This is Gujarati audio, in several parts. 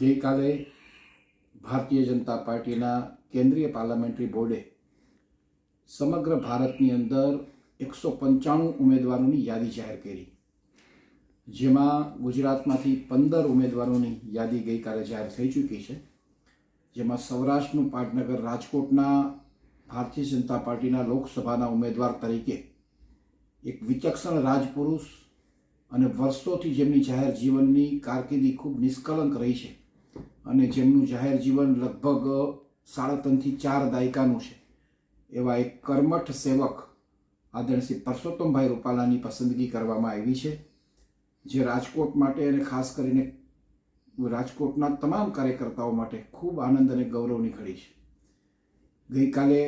ગઈકાલે ભારતીય જનતા પાર્ટીના કેન્દ્રીય પાર્લામેન્ટરી બોર્ડે સમગ્ર ભારતની અંદર એકસો પંચાણું ઉમેદવારોની યાદી જાહેર કરી. જેમાં ગુજરાતમાંથી પંદર ઉમેદવારોની યાદી ગઈકાલે જાહેર થઈ ચૂકી છે. જેમાં સૌરાષ્ટ્રનું પાટનગર રાજકોટના ભારતીય જનતા પાર્ટીના લોકસભાના ઉમેદવાર તરીકે એક વિચક્ષણ રાજપુરુષ અને વર્ષોથી જેમની જાહેર જીવનની કારકિર્દી ખૂબ નિષ્કલંક રહી છે. અને જેમનું જાહેર જીવન લગભગ સાડા ત્રણથી ચાર દાયકાનું છે. એવા એક કર્મઠ સેવક આદરણીય પરસોત્તમભાઈ રૂપાલાની પસંદગી કરવામાં આવી છે, જે રાજકોટ માટે અને ખાસ કરીને રાજકોટના તમામ કાર્યકર્તાઓ માટે ખૂબ આનંદ અને ગૌરવની ઘડી છે. ગઈકાલે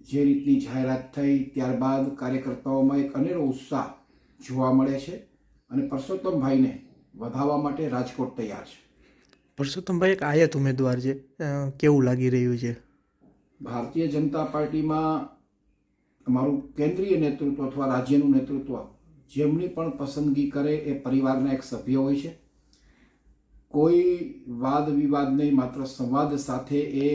જે રીતની જાહેરાત થઈ, ત્યારબાદ કાર્યકર્તાઓમાં એક અનેરો ઉત્સાહ જોવા મળે છે અને પરસોત્તમભાઈને વધાવવા માટે રાજકોટ તૈયાર છે. પરસોત્તમભાઈ એક આયત ઉમેદવાર છે? કેવું લાગી રહ્યું છે? ભારતીય જનતા પાર્ટીમાં અમારું કેન્દ્રીય નેતૃત્વ અથવા રાજ્યનું નેતૃત્વ જેમની પણ પસંદગી કરે એ પરિવારના એક સભ્ય હોય છે. કોઈ વાદ વિવાદ નહીં, માત્ર સંવાદ સાથે એ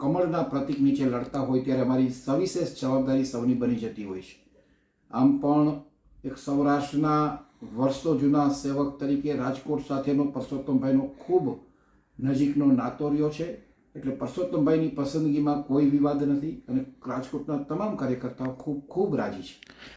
કમળના પ્રતિક નીચે લડતા હોય ત્યારે અમારી સવિશેષ જવાબદારી સૌની બની જતી હોય છે. આમ પણ એક સૌરાષ્ટ્રના વર્ષો જૂના સેવક તરીકે રાજકોટ સાથેનો પરસોત્તમભાઈનો ખૂબ નજીકનો નાતો રહ્યો છે, એટલે પરસોત્તમભાઈની પસંદગીમાં કોઈ વિવાદ નથી અને રાજકોટના તમામ કાર્યકર્તાઓ ખૂબ ખૂબ રાજી છે.